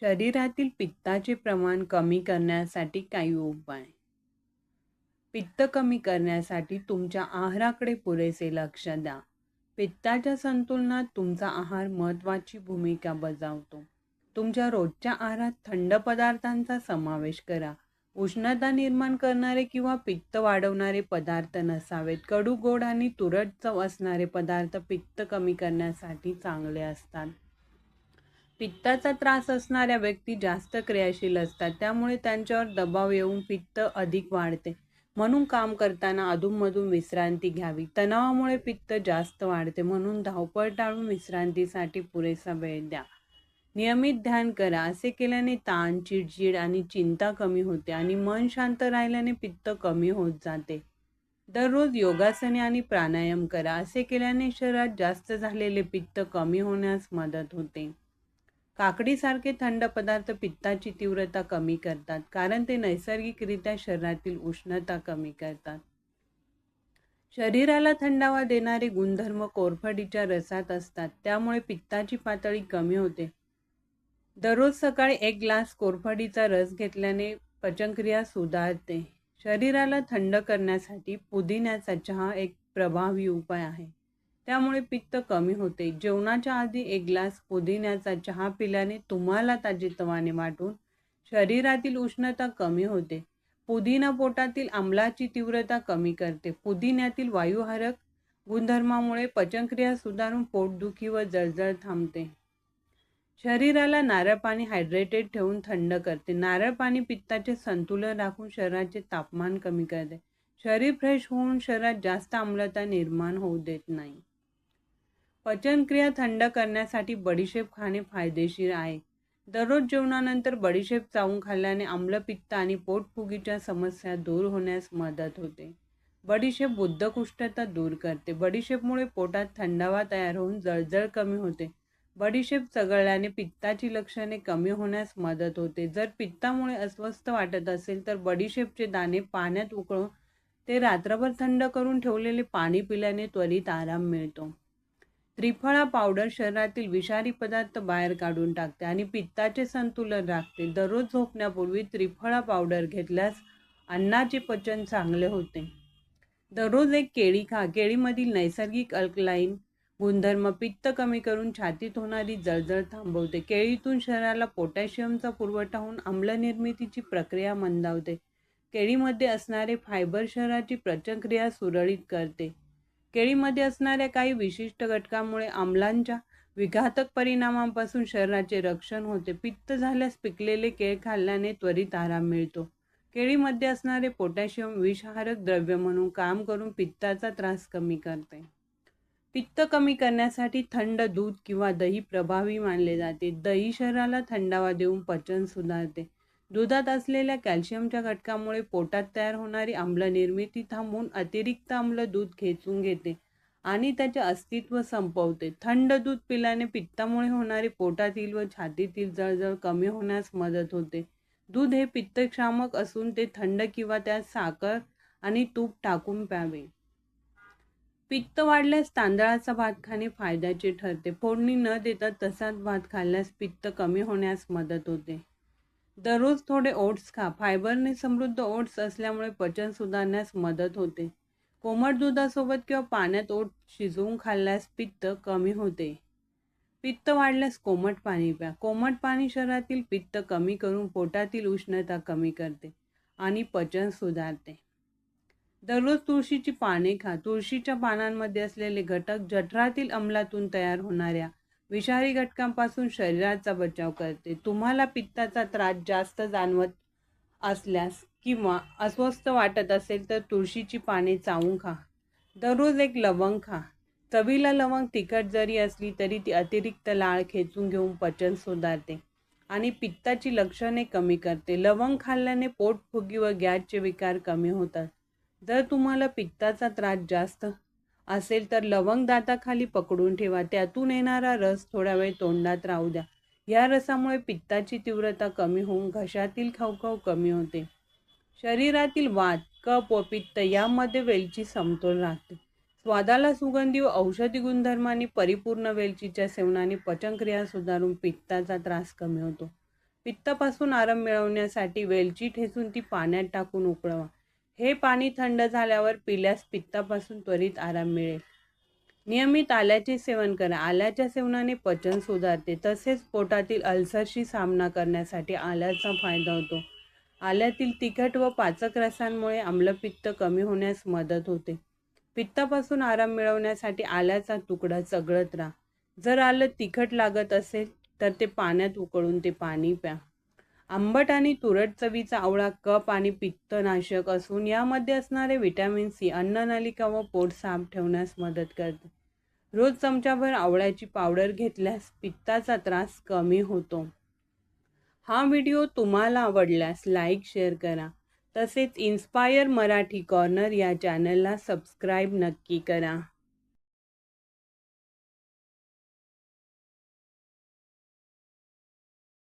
शरीरातील पित्ताचे प्रमाण कमी करण्यासाठी काही उपाय. पित्त कमी करण्यासाठी तुमच्या आहाराकडे पुरेसे लक्ष द्या. पित्ताच्या संतुलनात तुमचा आहार महत्त्वाची भूमिका बजावतो. तुमच्या रोजच्या आहारात थंड पदार्थांचा समावेश करा. उष्णता निर्माण करणारे किंवा पित्त वाढवणारे पदार्थ नसावेत. कडू गोड आणि तुरट चव असणारे पदार्थ पित्त कमी करण्यासाठी चांगले असतात. पित्ताचा त्रास असणाऱ्या व्यक्ती जास्त क्रियाशील असतात. त्यामुळे त्यांच्यावर दबाव येऊन पित्त अधिक वाढते. म्हणून काम करताना अधूनमधून विश्रांती घ्यावी. तणावामुळे पित्त जास्त वाढते. म्हणून धावपळ टाळून विश्रांतीसाठी पुरेसा वेळ द्या. नियमित ध्यान करा. असे केल्याने ताण चिडचिड आणि चिंता कमी होते आणि मन शांत राहिल्याने पित्त कमी होत जाते. दररोज योगासने आणि प्राणायाम करा. असे केल्याने शरीरात जास्त झालेले पित्त कमी होण्यास मदत होते. काकडीसारखे थंड पदार्थ पित्ताची तीव्रता कमी करतात कारण ते नैसर्गिकरित्या शरीरातील उष्णता कमी करतात. शरीराला थंडावा देणारे गुणधर्म कोरफडीच्या रसात असतात त्यामुळे पित्ताची पातळी कमी होते. दररोज सकाळी एक ग्लास कोरफडीचा रस घेतल्याने पचनक्रिया सुधारते. शरीराला थंड करण्यासाठी पुदिन्याचा चहा एक प्रभावी उपाय आहे. त्यामुळे पित्त कमी होते. जेवणाच्या आधी एक ग्लास पुदिन्याचा चहा पिल्याने तुम्हाला ताजेतवाने वाटून शरीरातील उष्णता कमी होते. पुदिना पोटातील आम्लाची तीव्रता कमी करते. पुदिन्यातील वायुहारक गुणधर्मामुळे पचनक्रिया सुधारून पोटदुखी व जळजळ थांबते. शरीराला नारळ पाणी हायड्रेटेड ठेवून थंड करते. नारळ पाणी पित्ताचे संतुलन राखून शरीराचे तापमान कमी करते. शरीर फ्रेश होऊन शरीरात जास्त आम्लता निर्माण होऊ देत नाही. पचनक्रिया थंड करण्यासाठी बडीशेप खाणे फायदेशीर आहे. दररोज जेवणानंतर बडीशेप चावून खाल्ल्याने आम्लपित्त आणि पोटफुगीच्या समस्या दूर होण्यास मदत होते. बडीशेप बुद्धकुष्ठता दूर करते. बडीशेपमुळे पोटात थंडावा तयार होऊन जळजळ कमी होते. बडीशेप चघळल्याने पित्ताची लक्षणे कमी होण्यास मदत होते. जर पित्तामुळे अस्वस्थ वाटत असेल तर बडीशेपचे दाणे पाण्यात उकळून ते रात्रभर थंड करून ठेवलेले पाणी पिल्याने त्वरित आराम मिळतो. त्रिफळा पावडर शरीरातील विषारी पदार्थ बाहेर काढून टाकते आणि पित्ताचे संतुलन राखते. दररोज झोपण्यापूर्वी त्रिफळा पावडर घेतल्यास अन्नाचे पचन चांगले होते. दररोज एक केळी खा. केळीमधील नैसर्गिक अल्कलाईन गुणधर्म पित्त कमी करून छातीत होणारी जळजळ थांबवते. केळीतून शरीराला पोटॅशियमचा पुरवठा होऊन आम्लनिर्मितीची प्रक्रिया मंदावते. केळीमध्ये असणारे फायबर शरीराची प्रचक्रिया सुरळीत करते. केळीमध्ये असणाऱ्या काही विशिष्ट घटकांमुळे आम्लांच्या विघातक परिणामांपासून शरीराचे रक्षण होते. पित्त झाल्यास पिकलेले केळ खाल्ल्याने त्वरित आराम मिळतो. केळीमध्ये असणारे पोटॅशियम विषहारक द्रव्य म्हणून काम करून पित्ताचा त्रास कमी करते. पित्त कमी करण्यासाठी थंड दूध किंवा दही प्रभावी मानले जाते. दही शरीराला थंडावा देऊन पचन सुधारते. दुधात असलेल्या कॅल्शियमच्या घटकामुळे पोटात तयार होणारी आम्ल निर्मिती थांबवून अतिरिक्त आम्ल दूध खेचून घेते आणि त्याचे अस्तित्व संपवते. थंड दूध पिल्याने पित्तामुळे होणारी पोटातील व छातीतील जळजळ कमी होण्यास मदत होते. दूध हे पित्तक्षामक असून ते थंड किंवा त्यात साखर आणि तूप टाकून प्यावे. पित्त वाढल्यास तांदळाचा भात खाणे फायद्याचे ठरते. फोडणी न देता तसाच भात खाल्ल्यास पित्त कमी होण्यास मदत होते. दररोज थोडे ओट्स खा. फायबरने समृद्ध ओट्स असल्यामुळे पचन सुधारण्यास मदत होते. कोमट दुधासोबत किंवा पाण्यात ओट शिजवून खाल्ल्यास पित्त कमी होते. पित्त वाढल्यास कोमट पाणी प्या. कोमट पाणी शरीरातील पित्त कमी करून पोटातील उष्णता कमी करते आणि पचन सुधारते. दररोज तुळशीची पाने खा. तुळशीच्या पानांमध्ये असलेले घटक जठरातील अंमलातून तयार होणाऱ्या विषारी घटकांपासून शरीराचा बचाव करते. तुम्हाला पित्ताचा त्रास जास्त जाणवत असल्यास किंवा अस्वस्थ वाटत असेल तर तुळशीची पाने चावून खा. दररोज एक लवंग खा. चवीला लवंग तिखट जरी असली तरी ती अतिरिक्त लाळ खेचून घेऊन पचन सुधारते आणि पित्ताची लक्षणे कमी करते. लवंग खाल्ल्याने पोटफुगी व गॅसचे विकार कमी होतात. जर तुम्हाला पित्ताचा त्रास जास्त असेल तर लवंग दाताखाली पकडून ठेवा. त्यातून येणारा रस थोडा वेळ तोंडात राहू द्या. या रसामुळे पित्ताची तीव्रता कमी होऊन घशातील खवखव कमी होते. शरीरातील वात कप व पित्त यामध्ये वेलची समतोल राहते स्वादाला सुगंधी व औषधी गुणधर्मांनी परिपूर्ण वेलचीच्या सेवनाने पचनक्रिया सुधारून पित्ताचा त्रास कमी होतो. पित्तापासून आराम मिळवण्यासाठी वेलची ठेचून ती पाण्यात टाकून उकळवा. हे पाणी थंड झाल्यावर पिल्यास पित्तापासून त्वरित आराम मिळेल. नियमित आल्याचे सेवन करा. आल्याच्या सेवनाने पचन सुधारते. तसेच पोटातील अल्सरशी सामना करण्यासाठी आल्याचा फायदा होतो. आल्यातील तिखट व पाचक रसांमुळे आम्लपित्त कमी होण्यास मदत होते. पित्तापासून आराम मिळवण्यासाठी आल्याचा तुकडा चगळत राहा. जर आलं तिखट लागत असेल तर ते पाण्यात उकळून ते पाणी प्या. आंबट आणि तुरट चवीचा आवळा कप आणि पित्तनाशक असून यामध्ये असणारे व्हिटॅमिन सी अन्ननलिका व पोट साफ ठेवण्यास मदत करते. रोज चमच्याभर आवळ्याची पावडर घेतल्यास पित्ताचा त्रास कमी होतो. हा व्हिडिओ तुम्हाला आवडल्यास लाईक शेअर करा. तसेच इन्स्पायर मराठी कॉर्नर या चॅनलला सबस्क्राईब नक्की करा.